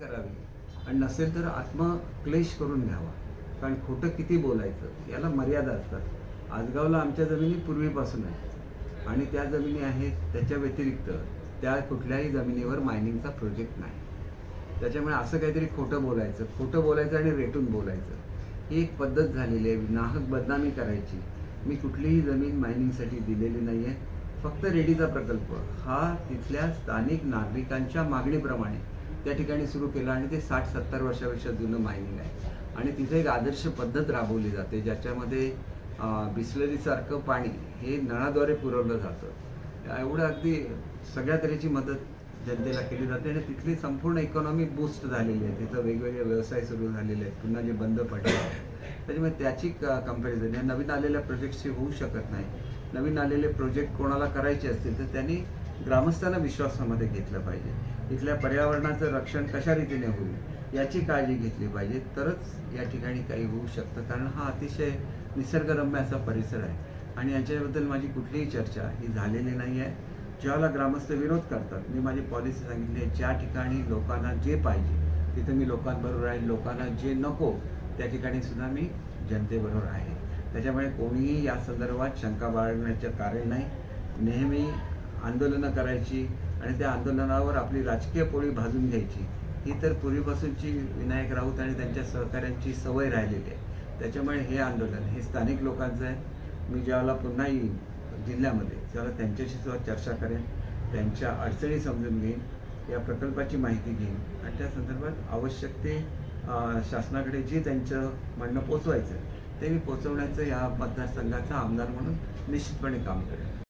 करावी. आणि नसेल तर आत्मक्लेश करून घ्यावा. कारण खोटं किती बोलायचं याला मर्यादा असतात. आजगावला आमच्या जमिनी पूर्वीपासून आहे आणि त्या जमिनी आहेत त्याच्या व्यतिरिक्त त्या कुठल्याही जमिनीवर मायनिंगचा प्रोजेक्ट नाही. त्याच्यामुळे असं काहीतरी खोटं बोलायचं खोटं बोलायचं आणि रेटून बोलायचं. ही एक पद्धत झालेली आहे. नाहक बदनामी करायची. मी कुठलीही जमीन मायनिंगसाठी दिलेली नाही आहे फक्त रेडीचा प्रकल्प. हा तिथल्या स्थानिक नागरिकांच्या मागणीप्रमाणे. त्या ठिकाणी सुरू केलं आणि ते साठ सत्तर वर्षापेक्षा जुनं मायनिंग आहे. आणि तिथे एक आदर्श पद्धत राबवली जाते ज्याच्यामध्ये बिस्लरीसारखं पाणी हे नळाद्वारे पुरवलं जातं. एवढं अगदी सगळ्या तऱ्हेची मदत जनतेला केली जाते आणि तिथली संपूर्ण इकॉनॉमी बूस्ट झालेली आहे. तिथं वेगवेगळे व्यवसाय सुरू झालेले आहेत. पुन्हा जे बंद पडले आहेत. त्याच्यामुळे त्याची कंपॅरिझन या नवीन आलेल्या प्रोजेक्टशी होऊ शकत नाही. नवीन आलेले प्रोजेक्ट कोणाला करायचे असतील तर त्यांनी ग्रामस्थांना विश्वासामध्ये घेतलं पाहिजे. इथल्या पर्यावरणाचं रक्षण कशा रीतीने होईल याची काळजी घेतली पाहिजे. तरच या ठिकाणी काही होऊ शकतं. कारण हा अतिशय निसर्गरम्य असा परिसर आहे. आणि याच्याबद्दल माझी कुठलीही चर्चा ही झालेली नाही आहे. ज्याला ग्रामस्थ विरोध करतात मी माझी पॉलिसी सांगितली आहे. ज्या ठिकाणी लोकांना जे पाहिजे तिथे मी लोकांबरोबर आहे लोकांना जे नको त्या ठिकाणी सुद्धा मी जनतेबरोबर आहे. त्याच्यामुळे कोणीही या संदर्भात शंका बाळगण्याचं कारण नाही. नेहमी आंदोलनं करायची आणि त्या आंदोलनावर आपली राजकीय पोळी भाजून घ्यायची. ही तर पूर्वीपासूनची विनायक राऊत आणि त्यांच्या सहकाऱ्यांची सवय राहिलेली आहे. त्याच्यामुळे हे आंदोलन हे स्थानिक लोकांचं आहे. मी ज्यावेळेला पुन्हा येईन जिल्ह्यामध्ये त्याला त्यांच्याशी सुद्धा चर्चा करेन त्यांच्या अडचणी समजून घेईन या प्रकल्पाची माहिती घेईन. आणि त्या संदर्भात आवश्यक ते शासनाकडे जे त्यांचं म्हणणं पोचवायचं आहे ते मी पोचवण्याचं या मतदारसंघाचा आमदार म्हणून निश्चितपणे काम करेन.